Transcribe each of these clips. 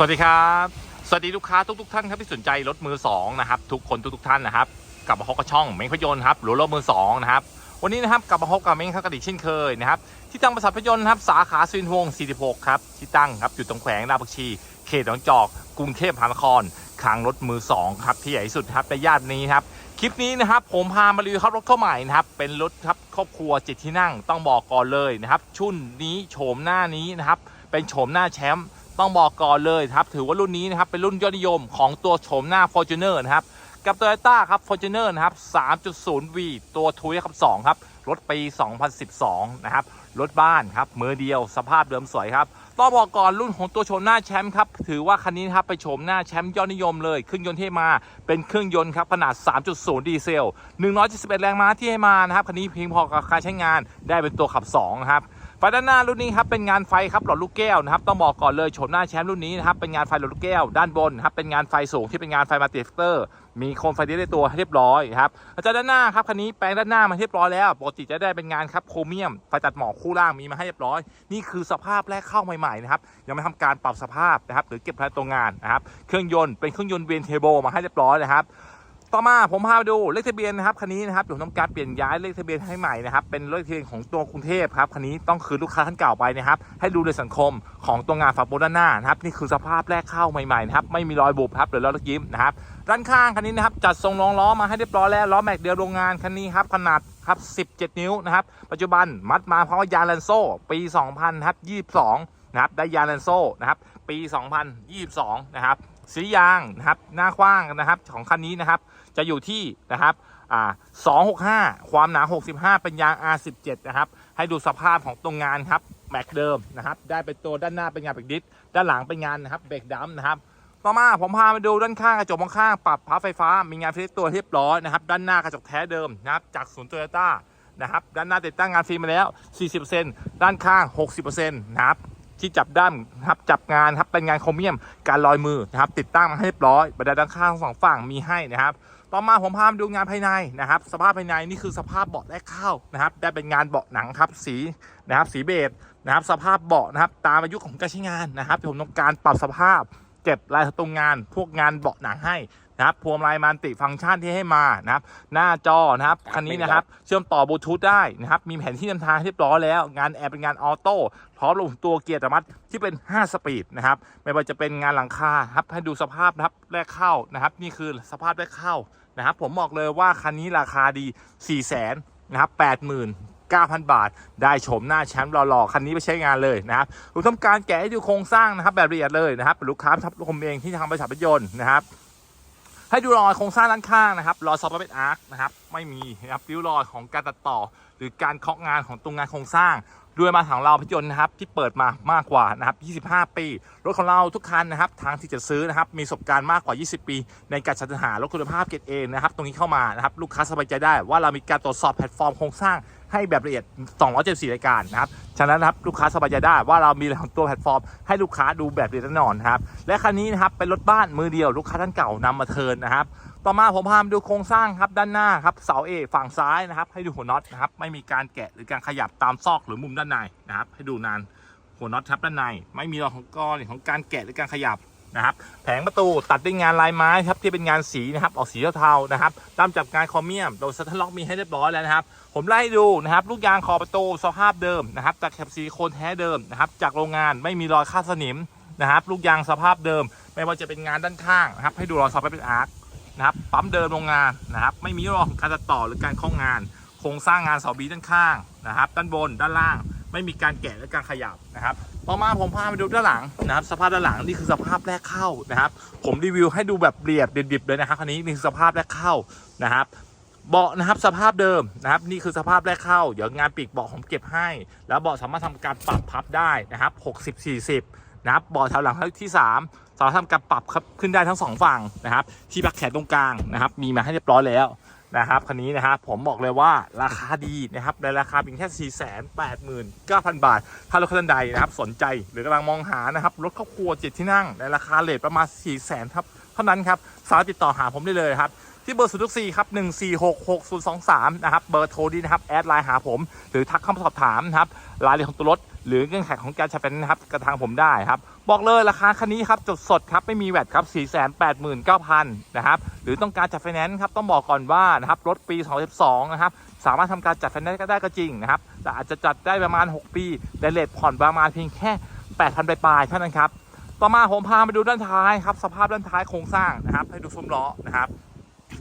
สวัสดีครับ สวัสดีลูกค้าทุกทุกๆท่านครับที่สนใจรถมือสองนะครับทุกคนทุกทุกๆท่านนะครับกลับมาพบกับช่องเม้งพยนต์ครับหรือรถมือสองนะครับวันนี้นะครับกลับมาพบกับเม้งครับกระดิกเช่นเคยนะครับที่ตั้งบริษัทพยนต์ครับสาขาสุวินวงศ์46ครับที่ตั้งครับอยู่ตรงแขวงนาบักชีเขตหนองจอก กรุงเทพมหานครคลังรถมือสองครับที่ใหญ่ที่สุดครับในย่านนี้ครับคลิปนี้นะครับผมพามารีวิวครับรถเข้าใหม่นะครับเป็นรถครับครอบครัวจ็ดที่นั่งต้องบอกก่อนเลยนะครับชุดนี้โฉมหน้านี้นะครับเป็นโฉมหน้าแชมป์ ต้องบอกก่อนเลยครับ ถือว่ารุ่นนี้นะครับ เป็นรุ่นยอดนิยมของตัวโฉมหน้า Fortuner นะครับ กับ Toyota ครับ Fortuner นะครับ 3.0V ตัวทูยครับ2ครับ รถปี 2012 นะครับ รถบ้านครับ มือเดียว สภาพเดิมสวยครับ ต้องบอกก่อนรุ่นของตัวโฉมหน้าแชมป์ครับ ถือว่าคันนี้ครับไปโฉมหน้าแชมป์ยอดนิยมเลย เครื่องยนต์ที่มา เป็นเครื่องยนต์ครับขนาด 3.0 ดีเซล 171 แรงม้าที่ให้มานะครับ คันนี้เพียงพอกับการใช้งาน ได้เป็นตัวขับ2ครับ ไฟด้านหน้ารุ่นนี้ครับเป็นงานไฟครับหลอดลูกแก้วนะครับต้องบอกก่อนเลยโฉมหน้าแชมป์รุ่นนี้นะครับเป็นงานไฟหลอดลูกแก้วด้านบนครับเป็นงานไฟสูงที่เป็นงานไฟมาติฟเตอร์ มีโคมไฟเดียวในตัวให้เรียบร้อยครับอาจารย์ด้านหน้าครับคันนี้แปลงด้านหน้ามาเรียบร้อยแล้วปกติจะได้เป็นงานครับโครเมียมไฟตัดหมอกคู่ล่างมีมาให้เรียบร้อย นี่คือสภาพแรกเข้าใหม่ๆนะครับยังไม่ทำการปรับสภาพนะครับหรือเก็บรายตัวงานนะครับเครื่องยนต์เป็นเครื่องยนต์เวนเทเบิลมาให้เรียบร้อยนะครับ ต่อมาผมพาไปดูเลขทะเบียนนะครับคันนี้นะครับเดี๋ยวผมทำการเปลี่ยนย้ายเลขทะเบียนให้ใหม่นะครับเป็นเลขทะเบียนของตัวกรุงเทพครับคันนี้ต้องคืนลูกค้าท่านเก่าไปนะครับให้ดูในสังคมของตัวงานฝาโปรด้านหน้านะครับนี่คือสภาพแรกเข้าใหม่ๆนะครับไม่มีรอยบุบครับหรือรอยยิ้มนะครับด้านข้างคันนี้นะครับจัดทรงรองล้อมาให้เรียบร้อยแล้วล้อแม็กเดียวโรงงานคันนี้ครับขนาดครับ17 นิ้วนะครับปัจจุบันมัดมาเพราะว่ายางแลนโซ่ปี2000ครับ22นะครับได้ยางแลนโซ่นะครับปี 2022นะครับสียางนะครับหน้ากว้างนะครับของคันนี้นะครับ จะอยู่ที่นะครับอ่า265 ความหนา 65 เป็นยาง R17 นะครับ ให้ดูสภาพของตรงงานครับ แม็กเดิมนะครับ ได้เป็นตัวด้านหน้าเป็นงานเบรกดิส ด้านหลังเป็นงานนะครับเบรกดัมนะครับ ต่อมาผมพามาดูด้านข้างกระจกมองข้าง ปรับพับไฟฟ้า มีงานฟิตตัวเรียบร้อยนะครับ ด้านหน้ากระจกแท้เดิมนะครับ จากศูนย์โตโยต้านะครับ ด้านหน้าติดตั้งงานฟิล์มมาแล้ว 40%ด้านข้าง 60%นะครับ ที่จับด้านนะครับจับงานครับเป็นงานโครเมียมการลอยมือนะครับ ติดตั้งมาให้เรียบร้อยบันไดด้านข้างสองฝั่งมีให้นะครับ ต่อมาผมพามาดูงานภายในนะครับ สภาพภายในนี่คือสภาพเบาะแรกเข้านะครับ ได้เป็นงานเบาะหนังครับสีนะครับสีเบจนะครับ สภาพเบาะนะครับ ตามอายุของการใช้งานนะครับผมต้องการปรับสภาพเก็บรายตรงงาน พวกงานเบาะหนังให้ นะครับพวงมาลัยมันติฟังก์ชันที่ให้มานะครับ หน้าจอนะครับคันนี้นะครับ เชื่อมต่อบลูทูธได้นะครับ มีแผนที่นำทางเรียบร้อยแล้ว งานแอร์เป็นงานออโต้พร้อมลงตัวเกียร์อัตโนมัติที่เป็น 5 สปีดนะครับ ไม่ว่าจะเป็นงานหลังคาครับให้ดูสภาพนะครับแรกเข้านะครับ นี่คือสภาพแรกเข้านะครับ ผมบอกเลยว่าคันนี้ราคาดี 4 0 0 0 0นนะครับ80,000 9,000 บาท ได้โฉมหน้าแชมป์หล่อๆ คันนี้ไปใช้งานเลยนะครับผมทำการแกะให้ดูโครงสร้างนะครับแบบละเอียดเลยนะครับเป็นลูกค้าทับผมเองที่ทางบริษัทรถยนต์นะครับ ให้ดูรอยโครงสร้างด้านข้างนะครับรอยซอฟต์เป็นอาร์คนะครับไม่มีนะครับริ้วรอยของการตัดต่อ หรือการเคาะงานของตรงงานโครงสร้างด้วยมาของเราพยนต์นะครับที่เปิดมามากกว่านะครับ25 ปี รถของเราทุกคันนะครับทางที่จะซื้อนะครับมีประสบการณ์มากกว่า 20 ปี ในการจัดหารถคุณภาพเกรดเอนะครับตรงนี้เข้ามานะครับลูกค้าสบายใจได้ว่าเรามีการตรวจสอบแพลตฟอร์มโครงสร้าง ให้แบบละเอียด 274 รายการนะครับ ฉะนั้นนะครับลูกค้าสบายใจได้ว่าเรามีตัวแพลตฟอร์ม ให้ลูกค้าดูแบบละเอียดแน่นอนครับ และคันนี้นะครับเป็นรถบ้านมือเดียวลูกค้าท่านเก่านำมาเทินนะครับ ต่อมาผมพามาดูโครงสร้างครับด้านหน้าครับเสาเอฝั่งซ้ายนะครับให้ดูหัวน็อตนะครับไม่มีการแกะหรือการขยับตามซอกหรือมุมด้านในนะครับให้ดูนานหัวน็อตครับด้านใน ไม่มีรอยของก้อนของการแกะหรือการขยับ นะครับแผงประตูตัดด้วยงานลายไม้ครับที่เป็นงานสีนะครับออกสีเทาๆนะครับตามจับงานคอมเมียมโดยซัตเทอร์ล็อกมีให้เรียบร้อยแล้วนะครับ ผมไล่ดูนะครับลูกยางคอประตูสภาพเดิมนะครับจากแคปซิลิโคนแท้เดิมนะครับจากโรงงานไม่มีรอยคาดสนิมนะครับลูกยางสภาพเดิม ไม่ว่าจะเป็นงานด้านข้างนะครับให้ดูรอยซอฟต์เป็นอาร์คนะครับปั๊มเดิมโรงงานนะครับไม่มีรอยของการตัดต่อหรือการข้องงาน โครงสร้างงานเสาบีด้านข้างนะครับด้านบนด้านล่าง ไม่มีการแกะและการขยับนะครับต่อมาผมพาไปดูด้านหลังนะครับ สภาพด้านหลังนี่คือสภาพแรกเข้านะครับ ผมรีวิวให้ดูแบบเรียบดิบๆเลยนะครับคันนี้นี่คือสภาพแรกเข้านะครับเบาะนะครับสภาพเดิมนะครับนี่คือสภาพแรกเข้า เดี๋ยวงานปีกเบาะผมเก็บให้ แล้วเบาะสามารถทำการปรับพับได้นะครับ 60 40 นะครับเบาะแถวหลังที่ 3 สามารถทำการปรับครับขึ้นได้ทั้งสองฝั่งนะครับ ที่บักแขนตรงกลางนะครับ มีมาให้เรียบร้อยแล้ว นะครับคันนี้นะครับผมบอกเลยว่าราคาดีนะครับในราคาเพียงแค่ 4 8 9 0 0 0 บาท ถ้ารถคันใดนะครับสนใจหรือกำลังมองหานะครับรถครอบครัวเจ็ดที่นั่งในราคาเลทประมาณ 4 0 0 0 0 0ครับเท่านั้นครับสามารถติดต่อหาผมได้เลยครับที่เบอร์ศูนย์สี่ครับหนึ่งสี่หกหกศูนย์สองสามนะครับ เบอร์โทรดีนะครับ แอดไลน์หาผม หรือทักเข้ามาสอบถามนะครับรายละเอียดของตัวรถ หรือเงื่อนไขของการใช้เป็นนะครับกระทางผมได้ครับ บอกเลยราคาคันนี้ครับจดสดครับไม่มีแวดครับ 489,000นะครับหรือต้องการจัดไฟแนนซ์ครับต้องบอกก่อนว่านะครับรถปี 2012นะครับสามารถทำการจัดไฟแนนซ์ก็ได้ก็จริงนะครับแต่อาจจะจัดได้ประมาณ 6 ปีแต่เลทผ่อนประมาณเพียงแค่ 8,000ปลายๆเท่านั้นครับต่อมาผมพามาดูด้านท้ายครับสภาพด้านท้ายโครงสร้างนะครับ ให้ดูซุ้มล้อนะครับ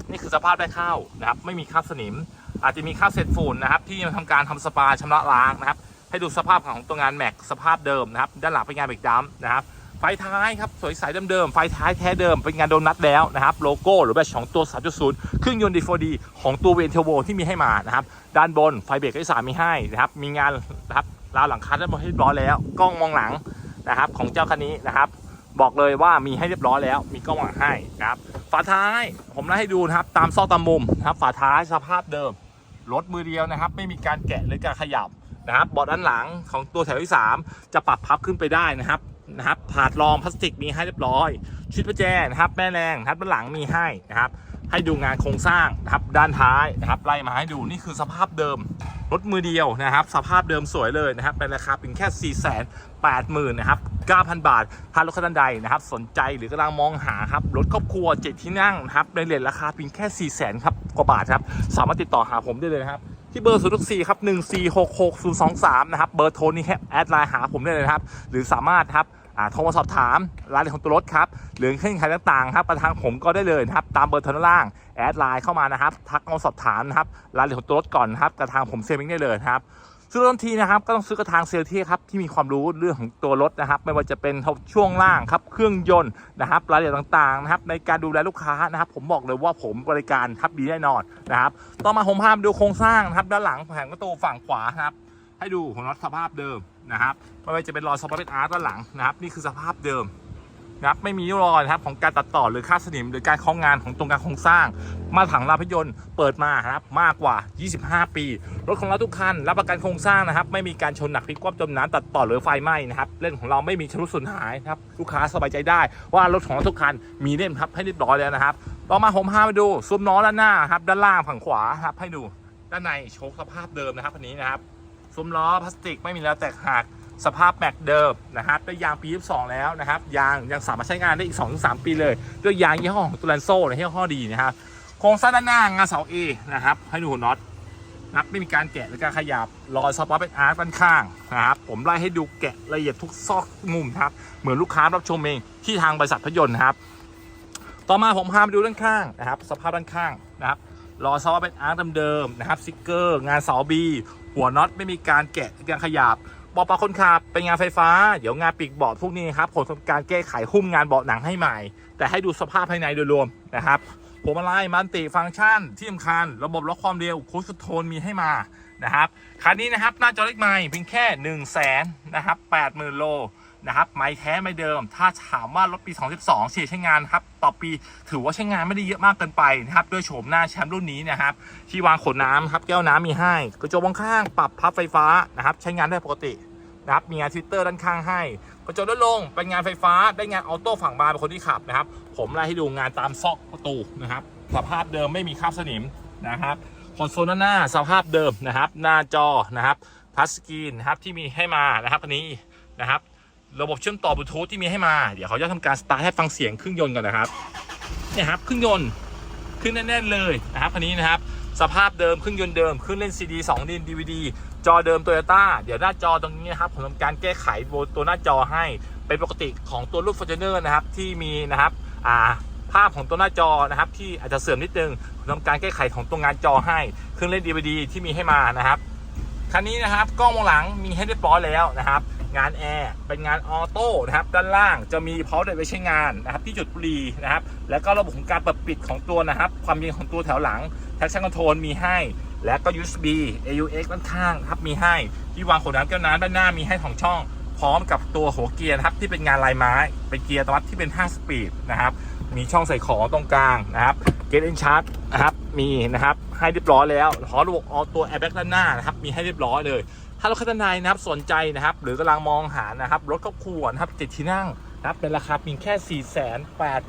นี่คือสภาพได้เข้านะครับ ไม่มีคราบสนิม อาจจะมีคราบเศษฝุ่นนะครับ ที่ยังทำการทำสปาชำระล้างนะครับ ให้ดูสภาพของตัวงานแม็กสภาพเดิมนะครับ ด้านหลังเป็นงานเบรกดัมนะครับไฟท้ายครับสวยใสเดิมๆไฟท้ายแท้เดิมเป็นงานโดนัทแล้วนะครับโลโก้หรือแบตของตัว 3.0 เครื่องยนต์ D4D ของตัวเวนเทโวที่มีให้มานะครับด้านบนไฟเบรกไอ้สามมีให้นะครับมีงานนะครับราวหลังคาด้านบนให้เรียบร้อยแล้ว กล้องมองหลังนะครับของเจ้าคันนี้นะครับบอกเลยว่ามีให้เรียบร้อยแล้ว มีกล้องหลังให้นะครับฝาท้ายผมไล่ให้ดูนะครับตามซอกตามมุมนะครับฝาท้ายสภาพเดิมรถมือเดียวนะครับ ไม่มีการแกะหรือการขยับ นะครับเบาะด้านหลังของตัวแถวที่ 3 จะปรับพับขึ้นไปได้นะครับนะครับถาดรองพลาสติกมีให้เรียบร้อย ชุดประแจนะครับแม่แรงทัดด้านหลังมีให้นะครับ ให้ดูงานโครงสร้างนะครับด้านท้ายนะครับไล่มาให้ดูนี่คือสภาพเดิมรถมือเดียวนะครับ สภาพเดิมสวยเลยนะครับเป็นราคาเพียงแค่ 4 8 0 0 0 0นะครับ9,000 บาทถ้ารถคันใดนะครับ สนใจหรือกำลังมองหาครับรถครอบครัวเจดที่นั่งนะครับในเลทราคาเพียงแค่ 4 0 0 0 0 0ครับกว่าบาทครับ สามารถติดต่อหาผมได้เลยนะครับ ที่เบอร์ 0 6 4 ครับ 1466023 นะครับ เบอร์โทรนี้แอดไลน์หาผมได้เลยครับ หรือสามารถครับโทรมาสอบถามรายละเอียดของตัวรถครับ หรือเครื่องขายต่างๆครับประทางผมก็ได้เลยนะครับ ตามเบอร์โทรด้านล่าง แอดไลน์เข้ามานะครับ ทักมาสอบถามนะครับ รายละเอียดของตัวรถก่อนครับกระทางผมเซมิงได้เลยครับ ซื้อรถทันทีนะครับก็ต้องซื้อกระทางเซลล์ที่ครับที่มีความรู้เรื่องของตัวรถนะครับ ไม่ว่าจะเป็นช่วงล่างครับเครื่องยนต์นะครับรายละเอียดต่างๆนะครับในการดูแลลูกค้านะครับ ผมบอกเลยว่าผมบริการครับดีแน่นอนนะครับต่อมาผมพามาดูโครงสร้างนะครับด้านหลังแผงประตูฝั่งขวานะครับให้ดูของรถสภาพเดิมนะครับไม่ว่าจะเป็นรอยสปอร์ตอาร์ตด้านหลังนะครับ นี่คือสภาพเดิม นะครับไม่มีรอยนะครับของการตัดต่อหรือค่าสนิม หรือการค้องงานของตรงการโครงสร้าง มาถังลาพยนต์เปิดมาครับมากกว่า 25 ปี รถของเราทุกคันรับประกันโครงสร้างนะครับ ไม่มีการชนหนักพลิกคว่ำจมน้ำตัดต่อหรือไฟไหม้นะครับเล่นของเราไม่มีชำรุดสูญหายนะครับลูกค้าสบายใจได้ ว่ารถของเราทุกคันมีเล่มทับให้เรียบร้อยแล้วนะครับต่อมาผมพาไปดูซุ้มล้อด้านหน้าครับด้านล่างฝั่งขวาครับให้ดูด้านในโชคสภาพเดิมนะครับคันนี้นะครับซุ้มล้อพลาสติกไม่มีแล้วแตกหัก สภาพแม็กเดิมนะครับด้วยยางปี 22 แล้วนะครับ ยางยังสามารถใช้งานได้อีก 2-3 ปีเลย ด้วยยางยี่ห้อของตูแลนโซ่นะยี่ห้อดีนะครับ โครงสร้างด้านหน้างานเสาเอนะครับ ให้ดูหัวน็อตนับไม่มีการแกะหรือการขยับรอยสปอร์ตเป็นอาร์ตด้านข้างนะครับผมไล่ให้ดูแกะละเอียดทุกซอกมุมครับ เหมือนลูกค้ารับชมเองที่ทางบริษัทพยนต์นะครับ ต่อมาผมพาไปดูด้านข้างนะครับ สภาพด้านข้างนะครับรอซอเป็นอาร์ตเดิมๆนะครับสติกเกอร์ งานเสาบีหัวน็อตไม่มีการแกะการขยับ บาะปะคนขับเป็นงานไฟฟ้า เดี๋ยวงานปีกเบาะพวกนี้ครับผมทำการแก้ไขหุ้มงานเบาะหนังให้ใหม่ แต่ให้ดูสภาพภายในโดยรวมนะครับผมอะไรมันติฟังก์ชันที่สำคัญ ระบบล็อกความเร็วคูสโทนมีให้มานะครับคันนี้นะครับหน้าจอเล็กใหม่เพียงแค่1นึ่งแสนนะครับแปดหมื่นโล นะครับไม้แท้ไม่เดิม ถ้าถามว่ารถปี 2012เสียใช้งานครับต่อปีถือว่าใช้งานไม่ได้เยอะมากเกินไปนะครับด้วยโฉมหน้าแชมป์รุ่นนี้นะครับที่วางขวดน้ำครับแก้วน้ำมีให้กระจกมองข้างปรับพับไฟฟ้านะครับใช้งานได้ปกตินะครับมีงานทวิตเตอร์ด้านข้างให้กระจกลดลงเป็นงานไฟฟ้าได้งานออโต้ฝั่งบานเป็นคนที่ขับนะครับผมไล่ให้ดูงานตามซอกประตูนะครับสภาพเดิมไม่มีคราบสนิมนะครับคอนโซลด้านหน้าสภาพเดิมนะครับ หน้าจอนะครับทัชสกรีนนะครับที่มีให้มานะครับอันนี้นะครับ ระบบเชื่อมต่อบลูทูธที่มีให้มา เดี๋ยวเขาจะทำการสตาร์ทให้ฟังเสียงเครื่องยนต์ก่อนนะครับเนี่ยครับเครื่องยนต์ขึ้นแน่นๆเลยนะครับคันนี้นะครับ สภาพเดิมเครื่องยนต์เดิมขึ้นเล่น CD 2ดิน DVD จอเดิมโตโยต้าเดี๋ยวหน้าจอตรงนี้นะครับผมทำการแก้ไขตัวหน้าจอให้เป็นปกติของตัวรุ่น Fortuner นะครับที่มีนะครับอ่าภาพของตัวหน้าจอนะครับที่อาจจะเสื่อมนิดนึงผมทำการแก้ไขของตัวงานจอให้เครื่องเล่น DVD ที่มีให้มานะครับคันนี้นะครับกล้องมองหลังมีให้เรียบร้อยแล้วนะครับ งานแอร์เป็นงานออโต้นะครับ ด้านล่างจะมีพาเวอร์ไว้ใช้งานนะครับ ที่จุดบุรีนะครับ แล้วก็ระบบของการเปิดปิดของตัวนะครับ ความเย็นของตัวแถวหลัง traction control มีให้ และก็ USB AUX ด้านข้างครับมีให้ที่วางขวดน้ำแก้วน้ำด้านหน้ามีให้ของช่อง พร้อมกับตัวหัวเกียร์นะครับที่เป็นงานลายไม้ เป็นเกียร์อัตโนมัติที่เป็น5สปีดนะครับมีช่องใส่ของตรงกลางนะครับเกตเอนชาร์นะครับมีนะครับให้เรียบร้อยแล้วขอระบบออตัวแอร์แบ็กด้านหน้านะครับมีให้เรียบร้อยเลย ถ้ารถคันใดนะครับสนใจนะครับ หรือกำลังมองหานะครับรถครอบครัวนะครับติดที่นั่งนะครับเป็นราคาเพียงแค่ 4 8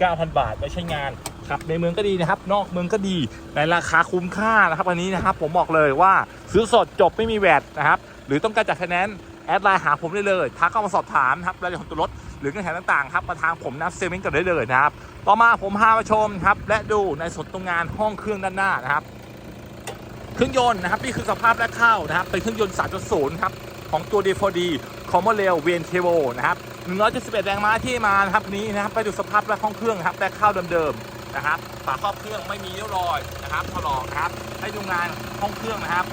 9 0 0 0 บาทไว้ใช้งานครับในเมืองก็ดีนะครับ นอกเมืองก็ดีในราคาคุ้มค่านะครับอันนี้นะครับ ผมบอกเลยว่าซื้อสดจบไม่มีแวดนะครับ หรือต้องการจัดไฟแนนแอดไลน์หาผมได้เลยทักเข้ามาสอบถามนะครับรายละเอียดของตัวรถหรือเงื่อนไขต่างๆครับมาทางผมนะเซเว่นกันได้เลยนะครับ ต่อมาผมพามาชมครับและดูในส่วนตรงงานห้องเครื่องด้านหน้านะครับ เครื่องยนต์นะครับนี่คือสภาพแรกเข้านะครับเป็นเครื่องยนต์ 3.0 ครับของตัว D4D c o m m o r a i l v n t e v o นะครับ171แรงม้าที่มานะครับนี้นะครับไปดูสภาพแรกห้องเครื่องนะครับแรกเข้าเดิมๆนะครับฝาครอบเครื่องไม่มีเลี้ยวรอยนะครับถลอกนะครับให้ดูงานห้องเครื่องนะครับ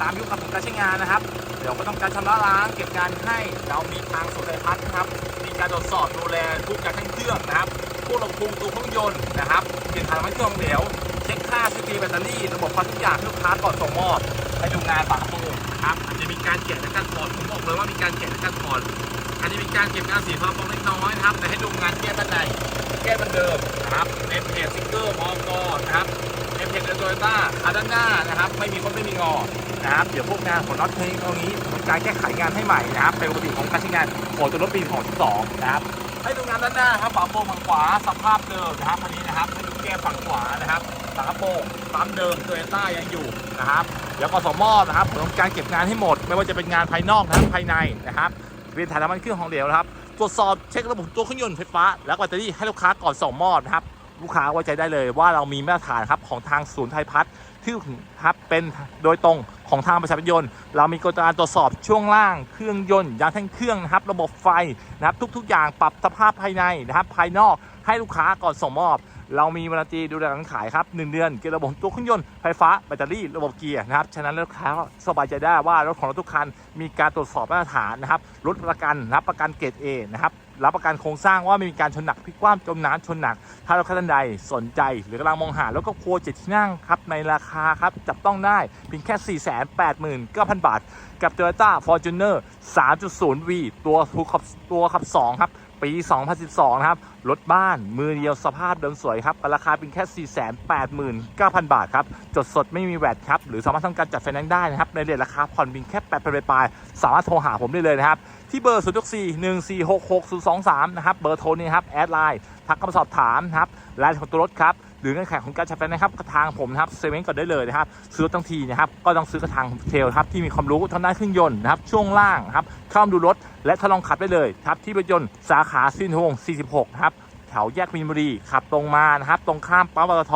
ตามยุคของการใช้งานนะครับ เดี๋ยวก็ต้องการชำระล้างเก็บงานให้เรามีทางสุรพัฒน์นะครับมีการตรวจสอบดูแลทุกการทั้งเครื่องนะครับพวกลำโพงตัวเครื่องยนต์นะครับเปลี่ยนถ่ายน้ำมันเครื่องเหลว เช็คค่าซีพีแบตเตอรี่ระบบความทุกอย่างลูกค้าก่อนส่งมอบให้ดูงานฝากระโปรงนะครับอาจจะมีการแกะและการถอดผมบอกเลยว่ามีการแกะและการถอดอาจจะมีการเก็บงานสีฟ้าฟองเล็กน้อยนะครับแต่ให้ดูงานแก้ด้านในแก้เหมือนเดิมนะครับเอ็มเพจซิงเกิลมอกนะครับเอ็มเพจเดโตโยต้าขาด้านหน้านะครับ ไม่มีคนไม่มีงอนะครับเดี๋ยวพวกงานของน็อตเทคตรงนี้เป็นการแก้ไขงานให้ใหม่นะครับเป็นปกติของการใช้งานของตัวรถปีของ12นะครับให้ดูงานด้านหน้าครับฝาโปร่งฝั่งขวาสภาพเดิมนะครับอันนี้นะครับให้ดูแก้ฝั่งขวานะครับ ฝากระโปรงปั๊มเดิมโตโยต้ายังอยู่นะครับเดี๋ยวกสมอนะครับผมต้องการเก็บงานให้หมด ไม่ว่าจะเป็นงานภายนอกนะภายในนะครับเรียนถ่ายน้ำมันเครื่องของเหลวนะครับตรวจสอบเช็คระบบตัวเครื่องยนต์ไฟฟ้า และแบตเตอรี่ให้ลูกค้าก่อนส่งมอบนะครับลูกค้าไว้ใจได้เลยว่าเรามีมาตรฐานครับของทางศูนย์ไทยพัฒน์ที่ครับเป็นโดยตรงของทางบริษัทรถยนต์ เรามีกฎการตรวจสอบช่วงล่างเครื่องยนต์ยางแท่งเครื่องนะครับระบบไฟนะครับทุกๆอย่างปรับสภาพภายในนะครับภายนอกให้ลูกค้าก่อนส่งมอบ เรามีวารันตีดูแลการขายครับ 1 เดือน เกี่ยวกับระบบตัวเครื่องยนต์ไฟฟ้าแบตเตอรี่ระบบเกียร์นะครับ ฉะนั้นลูกค้าสบายใจได้ว่ารถของเราทุกคันมีการตรวจสอบมาตรฐานนะครับรถประกันรับประกันเกรด A นะครับรับประกันโครงสร้างว่าไม่มีการชนหนักพลิกคว่ำจมน้ำชนหนัก ถ้าเราท่านใดสนใจ หรือกำลังมองหารถก็ครัวเจ็ดที่นั่งครับ ในราคาครับ จับต้องได้เพียงแค่ 489,000 บาท กับ Toyota Fortuner 3.0V ตัวทูขับตัวขับ 2 ครับ ปี 2012 นะครับ รถบ้านมือเดียวสภาพเดิมสวยครับ ราคาเพียงแค่ 489,000 บาทครับ จดสดไม่มีแวดครับ หรือสามารถทำการจัดไฟแนนซ์ได้นะครับ ในเรทราคาผ่อนเพียงแค่8,000ปลายสามารถโทรหาผมได้เลยนะครับ ที่เบอร์0 4 1 4 6 6 0 2 3 นะครับ เบอร์โทรนี้ครับ แอดไลน์ ทักเข้ามาสอบถามครับรายละเอียดของตัวรถครับ หรือเงื่อนไขของการจัดไฟนนะครับกระทางผมนะครับเซเว่นก่อนได้เลยนะครับซื้อรถทั้งทีนะครับก็ต้องซื้อกระทางเทลครับที่มีความรู้ทางด้านเครื่องยนต์นะครับช่วงล่างครับเข้ามาดูรถและทดลองขับได้เลยครับที่รถยนต์สาขาซินทวงศ์46ครับแถวแยกมินบุรีขับตรงมานะครับตรงข้ามปั๊มปตท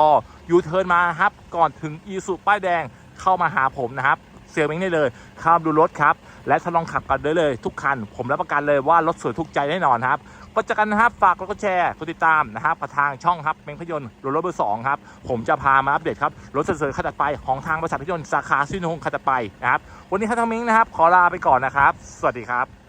ยูเทิร์นมาครับก่อนถึงอีสุป้ายแดงเข้ามาหาผมนะครับเซลเมงได้เลยเข้ามาดูรถครับ และทดลองขับกันได้เลยทุกคัน ผมรับประกันเลยว่ารถสวยทุกใจแน่นอนครับ ก็จอกันนะครับ ฝากกดแชร์กดติดตามนะครับผ่านทางช่องครับเมงพยนต์รถรถเบอร์สองครับ ผมจะพามาอัปเดตครับ รถเสริมขัดไปของทางบริษัทพยนต์สาขาซินโฮงขัดไปนะครับ วันนี้ครับทางเมงนะครับ ขอลาไปก่อนนะครับ สวัสดีครับ